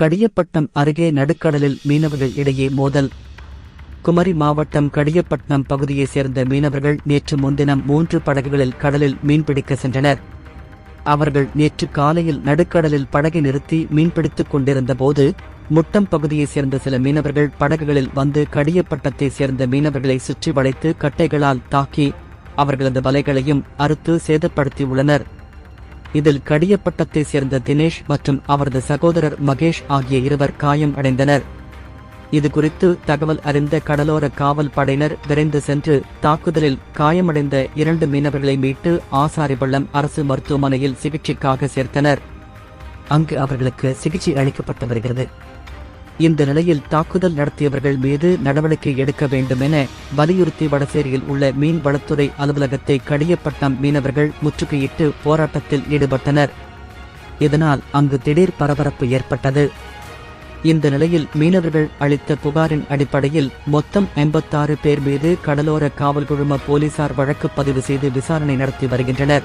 கடியப்பட்னம் அருகே நடுக்கடலில் மீனவர்கள் இடையே மோதல். குமரி மாவட்டம் கடியப்பட்டினம் பகுதியைச் சேர்ந்த மீனவர்கள் நேற்று முன்தினம் மூன்று படகுகளில் கடலில் மீன்பிடிக்க சென்றனர். அவர்கள் நேற்று காலையில் நடுக்கடலில் படகை நிறுத்தி மீன்பிடித்துக் கொண்டிருந்தபோது முட்டம் பகுதியைச் சேர்ந்த சில மீனவர்கள் படகுகளில் வந்து கடியப்பட்டத்தைச் சேர்ந்த மீனவர்களை சுற்றி வளைத்து கட்டைகளால் தாக்கி அவர்களது வலைகளையும் அறுத்து சேதப்படுத்தியுள்ளனர். இதில் கடியப்பட்டத்தைச் சேர்ந்த தினேஷ் மற்றும் அவரது சகோதரர் மகேஷ் ஆகிய இருவர் காயம் அடைந்தனர். இது குறித்து தகவல் அறிந்த கடலோர காவல் படையினர் விரைந்து சென்று தாக்குதலில் காயமடைந்த இரண்டு மீனவர்களை மீட்டு ஆசாரிபள்ளம் அரசு மருத்துவமனையில் சிகிச்சைக்காக சேர்த்தனர். அங்கு அவர்களுக்கு சிகிச்சை அளிக்கப்பட்டு வருகிறது. இந்த நிலையில் தாக்குதல் நடத்தியவர்கள் மீது நடவடிக்கை எடுக்க வேண்டும் என வலியுறுத்தி வடசேரியில் உள்ள மீன் வளத்துறை அலுவலகத்தை கடியப்பட்டம் மீனவர்கள் முற்றுகையிட்டு போராட்டத்தில் ஈடுபட்டனர். இதனால் அங்கு திடீர் பரபரப்பு ஏற்பட்டது. இந்த நிலையில் மீனவர்கள் அளித்த புகாரின் அடிப்படையில் மொத்தம் ஐம்பத்தாறு பேர் மீது கடலோர காவல் குழும போலீசார் வழக்கு பதிவு செய்து விசாரணை நடத்தி வருகின்றனர்.